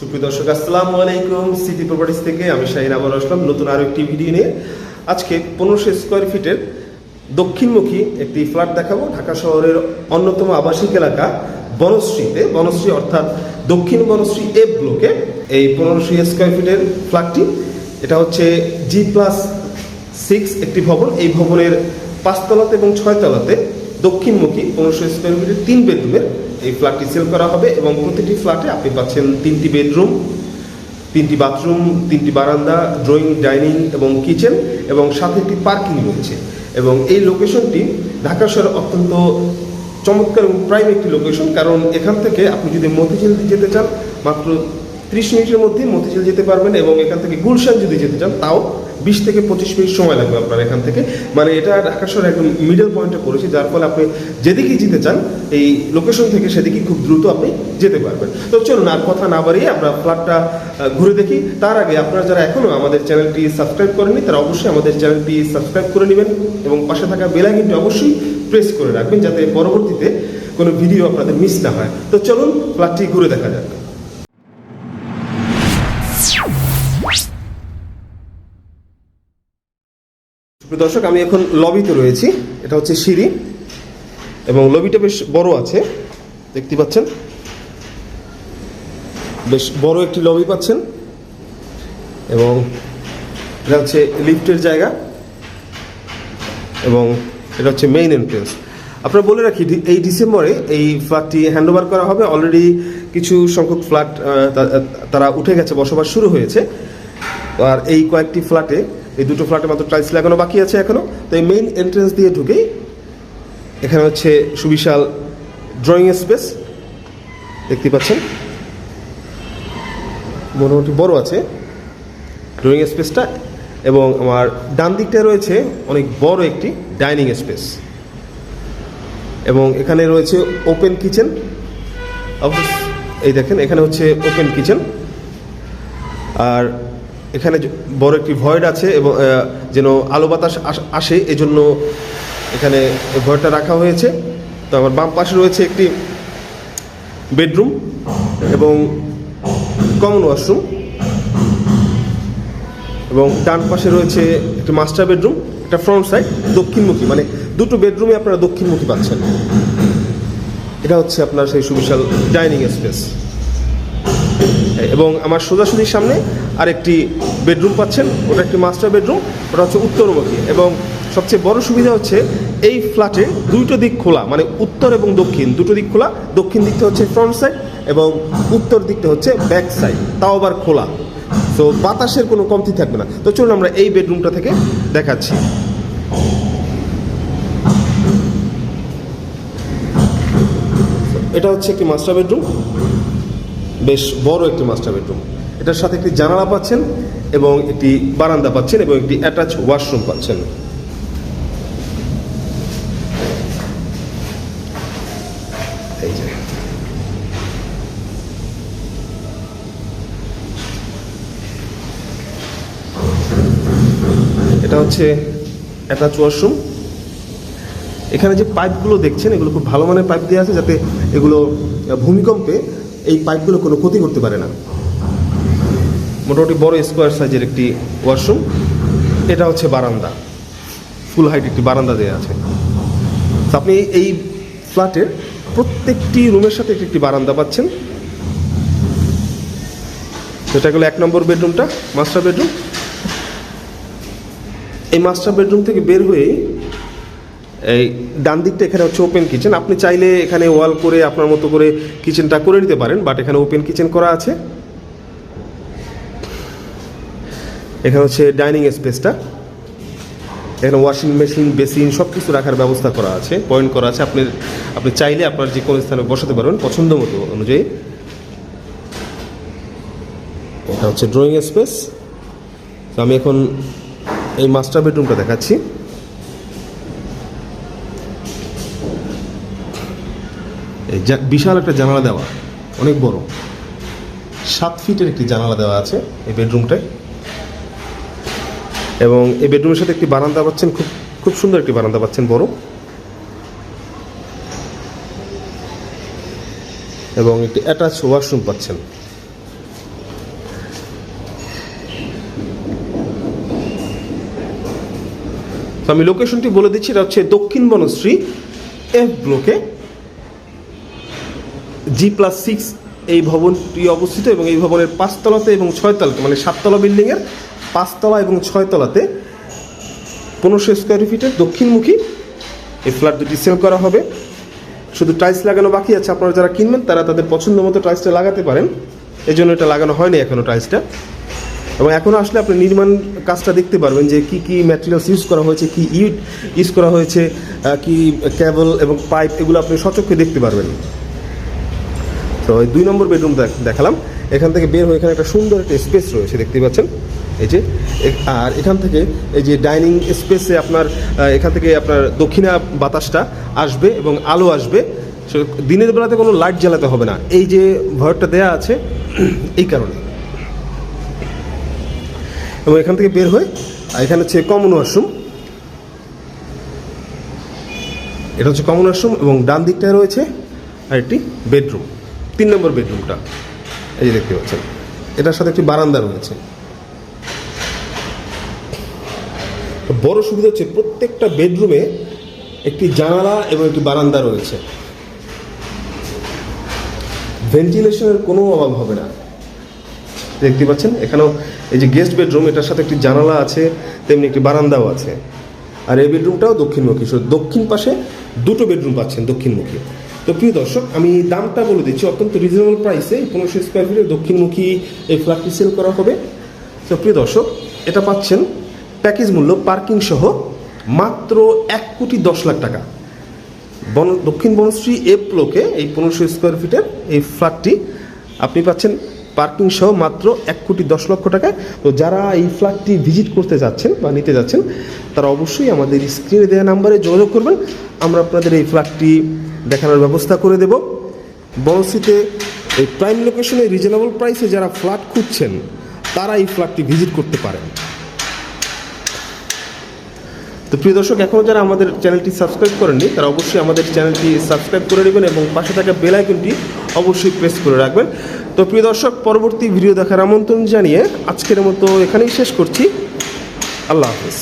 সুপ্রিয় দর্শক, আসসালামু আলাইকুম। সিটি প্রপার্টিস থেকে আমি শাহিন আবার আসলাম নতুন আরও একটি ভিডিও নিয়ে। আজকে পনেরোশো স্কোয়ার ফিটের দক্ষিণমুখী একটি ফ্ল্যাট দেখাবো। ঢাকা শহরের অন্যতম আবাসিক এলাকা বনশ্রীতে। বনশ্রী অর্থাৎ দক্ষিণ বনশ্রী এ। ব্লকে এই পনেরোশো স্কোয়ার ফিটের ফ্ল্যাটটি এটা হচ্ছে জি প্লাস সিক্স একটি ভবন। এই ভবনের পাঁচতলাতে এবং ছয়তলাতে দক্ষিণমুখী পনেরোশো স্কোয়ার ফিটের তিন বেডরুমের এই ফ্ল্যাটটি সেল করা হবে এবং প্রতিটি ফ্ল্যাটে আপনি পাচ্ছেন তিনটি বেডরুম, তিনটি বাথরুম, তিনটি বারান্দা, ড্রয়িং, ডাইনিং এবং কিচেন এবং সাথে একটি পার্কিং রয়েছে। এবং এই লোকেশনটি ঢাকা শহরের অত্যন্ত চমৎকার এবং প্রাইম একটি লোকেশন কারণ এখান থেকে আপনি যদি মতিঝিল যেতে চান, মাত্র ত্রিশ মিনিটের মধ্যে মতিঝিল যেতে পারবেন এবং এখান থেকে গুলশান যদি যেতে চান, তাও বিশ থেকে পঁচিশ মিনিট সময় লাগবে আপনার এখান থেকে। মানে এটা ঢাকা শহরে একদম মিডল পয়েন্টে পড়েছে যার ফলে আপনি যেদিকেই যেতে চান, এই লোকেশন থেকে সেদিকে খুব দ্রুত আপনি যেতে পারবেন। তো চলুন, আর কথা না বাড়িয়ে আমরা ফ্ল্যাটটা ঘুরে দেখি। তার আগে আপনারা যারা এখনও আমাদের চ্যানেলটি সাবস্ক্রাইব করেনি তারা অবশ্যই আমাদের চ্যানেলটি সাবস্ক্রাইব করে নেবেন এবং পাশে থাকা বেলাইকনটি অবশ্যই প্রেস করে রাখবেন, যাতে পরবর্তীতে কোনো ভিডিও আপনাদের মিস না হয়। তো চলুন ফ্ল্যাটটি ঘুরে দেখা যাক। দর্শক, আমি এখন লবিতে রয়েছি। এটা হচ্ছে সিঁড়ি এবং লবিটা বেশ বড় আছে, দেখতে পাচ্ছেন? বেশ বড় একটি লবি পাচ্ছেন এবং এটা হচ্ছে লিফটের জায়গা এবং এটা হচ্ছে মেইন এন্ট্রেন্স আপনারা বলে রাখি এই ডিসেম্বরে এই ফ্ল্যাটটি হ্যান্ডওভার করা হবে। অলরেডি কিছু সংখ্যক ফ্ল্যাট তারা উঠে গেছে, বসবাস শুরু হয়েছে। আর এই কয়েকটি ফ্ল্যাটে এই দুটো ফ্ল্যাটে মাত্র টাইলস লাগানো বাকি আছে এখনও। তো এই মেইন এন্ট্রেন্স দিয়ে ঢুকেই এখানে হচ্ছে সুবিশাল ড্রয়িং স্পেস দেখতে পাচ্ছেন। মোটামুটি বড় আছে ড্রয়িং স্পেসটা এবং আমার ডান দিকটায় রয়েছে অনেক বড় একটি ডাইনিং স্পেস এবং এখানে রয়েছে ওপেন কিচেন এই দেখেন, এখানে হচ্ছে ওপেন কিচেন আর এখানে বড় একটি ভয়েড আছে এবং যেন আলো বাতাস আস- এজন্য এখানে ভয়েডটা রাখা হয়েছে। তো আমার বাম পাশে রয়েছে একটি বেডরুম এবং কমন ওয়াশরুম এবং ডান পাশে রয়েছে একটি মাস্টার বেডরুম একটা ফ্রন্ট সাইড দক্ষিণমুখী। মানে দুটো বেডরুমে আপনারা দক্ষিণমুখী পাচ্ছেন। এটা হচ্ছে আপনার সেই সুবিশাল ডাইনিং স্পেস এবং আমার সোজাসুজির সামনে আরেকটি বেডরুম পাচ্ছেন। ওটা একটি মাস্টার বেডরুম, ওটা হচ্ছে উত্তরমুখী। এবং সবচেয়ে বড় সুবিধা হচ্ছে এই ফ্ল্যাটে দুটো দিক খোলা মানে উত্তর এবং দক্ষিণ। দুটো দিক খোলা, দক্ষিণ দিকটা হচ্ছে ফ্রন্ট সাইড এবং উত্তর দিকটা হচ্ছে ব্যাক সাইড তাও আবার খোলা। তো বাতাসের কোনো কমতি থাকবে না। তো চলুন আমরা এই বেডরুমটা থেকে দেখাচ্ছি। এটা হচ্ছে একটি মাস্টার বেডরুম। বেশ বড় একটি মাস্টার বেডরুম এটার সাথে একটি জানালা পাচ্ছেন এবং একটি বারান্দা পাচ্ছেন এবং একটি অ্যাটাচ ওয়াশরুম পাচ্ছেন। এটা হচ্ছে অ্যাটাচ ওয়াশরুম এখানে যে পাইপগুলো দেখছেন, এগুলো খুব ভালো মানের পাইপ দেওয়া আছে যাতে এগুলো ভূমিকম্পে এই পাইপগুলো কোনো ক্ষতি করতে পারে না। মোটামুটি বড় স্কোয়ার সাইজের একটি ওয়াশরুম। এটা হচ্ছে বারান্দা। ফুল হাইট একটি বারান্দা দেওয়া আছে। আপনি এই ফ্ল্যাটের প্রত্যেকটি রুমের সাথে একটি একটি বারান্দা পাচ্ছেন। এটা হলো এক নম্বর বেডরুমটা, মাস্টার বেডরুম। এই মাস্টার বেডরুম থেকে বের হয়েই এই ডান দিকটা এখানে হচ্ছে ওপেন কিচেন আপনি চাইলে এখানে ওয়াল করে আপনার মতো করে কিচেনটা করে নিতে পারেন বাট এখানে ওপেন কিচেন করা আছে। এখানে হচ্ছে ডাইনিং স্পেসটা এখানে ওয়াশিং মেশিন বেসিন সব কিছু রাখার ব্যবস্থা করা আছে। পয়েন্ট করা আছে, আপনি আপনি চাইলে আপনার যে কোনো স্থানে বসাতে পারবেন পছন্দ মতো অনুযায়ী। এটা হচ্ছে ড্রয়িং স্পেস তো আমি এখন এই মাস্টার বেডরুমটা দেখাচ্ছি। বিশাল একটা জানালা দেওয়া, অনেক বড়। সাত ফিটের একটি জানালা দেওয়া আছে এই বেডরুমটায়। এবং এই বেডরুমের সাথে একটি বারান্দা পাচ্ছেন, খুব খুব সুন্দর একটি বারান্দা পাচ্ছেন বড়। এবং একটি অ্যাটাচ ওয়াশরুম পাচ্ছেন। তো আমি লোকেশনটি বলে দিচ্ছি, এটা হচ্ছে দক্ষিণ বনশ্রী এফ ব্লকে জি প্লাস সিক্স এই ভবনটি অবস্থিত এবং এই ভবনের পাঁচতলাতে এবং ছয়তলাতে মানে সাততলা বিল্ডিংয়ের পাঁচতলা এবং ছয়তলাতে পনেরোশো স্কোয়ার ফিটের দক্ষিণমুখী এই ফ্ল্যাট দুটি সেল করা হবে। শুধু টাইলস লাগানো বাকি আছে, আপনারা যারা কিনবেন তারা তাদের পছন্দ মতো টাইলসটা লাগাতে পারেন। এই জন্য এটা লাগানো হয়নি এখনও টাইলসটা এবং এখনও আসলে আপনি নির্মাণ কাজটা দেখতে পারবেন যে কি কি ম্যাটেরিয়ালস ইউজ করা হয়েছে, কি ইট ইউজ করা হয়েছে কি কেবল এবং পাইপ এগুলো আপনি সচক্ষে দেখতে পারবেন। তো এই দুই নম্বর বেডরুম দেখালাম। এখান থেকে বের হয়ে এখানে একটা সুন্দর একটা স্পেস রয়েছে, দেখতে পাচ্ছেন? এই যে আর এখান থেকে এই যে ডাইনিং স্পেসে আপনার এখান থেকে আপনার দক্ষিণা বাতাসটা আসবে এবং আলো আসবে। দিনের বেলাতে কোনো লাইট জ্বালাতে হবে না। এই যে ভয়টা দেয়া আছে, এই কারণে। এবং এখান থেকে বের হয়ে, আর এখানে হচ্ছে কমন ওয়াশরুম এটা হচ্ছে কমন ওয়াশরুম এবং ডান দিকটায় রয়েছে আর একটি বেডরুম। তিন নম্বর বেডরুমটা। এই যে দেখতে পাচ্ছেন। এটার সাথে একটি বারান্দা রয়েছে। বড় সুবিধা হচ্ছে প্রত্যেকটা বেডরুমে একটি জানালা এবং একটি বারান্দা রয়েছে। ভেন্টিলেশনের কোনো অভাব হবে না। দেখতে পাচ্ছেন, এখানেও এই যে গেস্ট বেডরুম, এটার সাথে একটি জানালা আছে, তেমনি একটি বারান্দাও আছে। আর এই বেডরুমটাও দক্ষিণমুখী দক্ষিণ পাশে দুটো বেডরুম পাচ্ছেন দক্ষিণমুখী। তো প্রিয় দর্শক, আমি দামটা বলে দিচ্ছি। অত্যন্ত রিজনেবল প্রাইসে পনেরোশো স্কোয়ার ফিটের দক্ষিণমুখী এই ফ্ল্যাটটি সেল করা হবে। তো প্রিয় দর্শক, এটা পাচ্ছেন প্যাকেজ মূল্য পার্কিং সহ মাত্র এক কোটি দশ লাখ টাকা। বন, দক্ষিণ বনশ্রী এ ব্লকে এই পনেরোশো স্কোয়ার ফিটের এই ফ্ল্যাটটি আপনি পাচ্ছেন পার্কিং সহ মাত্র এক কোটি দশ লক্ষ টাকায়। তো যারা এই ফ্ল্যাটটি ভিজিট করতে যাচ্ছেন বা নিতে যাচ্ছেন, তারা অবশ্যই আমাদের স্ক্রিনে দেওয়া নাম্বারে যোগাযোগ করবেন। আমরা আপনাদের এই ফ্ল্যাটটি দেখানোর ব্যবস্থা করে দেব। বনশ্রীতে এই প্রাইম লোকেশনে রিজনেবল প্রাইসে যারা ফ্ল্যাট খুঁজছেন তারা এই ফ্ল্যাটটি ভিজিট করতে পারেন। তো প্রিয় দর্শক এখনও যারা আমাদের চ্যানেলটি সাবস্ক্রাইব করেননি, তারা অবশ্যই আমাদের চ্যানেলটি সাবস্ক্রাইব করে নেবেন এবং পাশে থাকা বেল আইকনটি অবশ্যই প্রেস করে রাখবেন। তো প্রিয় দর্শক, পরবর্তী ভিডিও দেখার আমন্ত্রণ জানিয়ে আজকের মতো এখানেই শেষ করছি। আল্লাহ হাফিজ।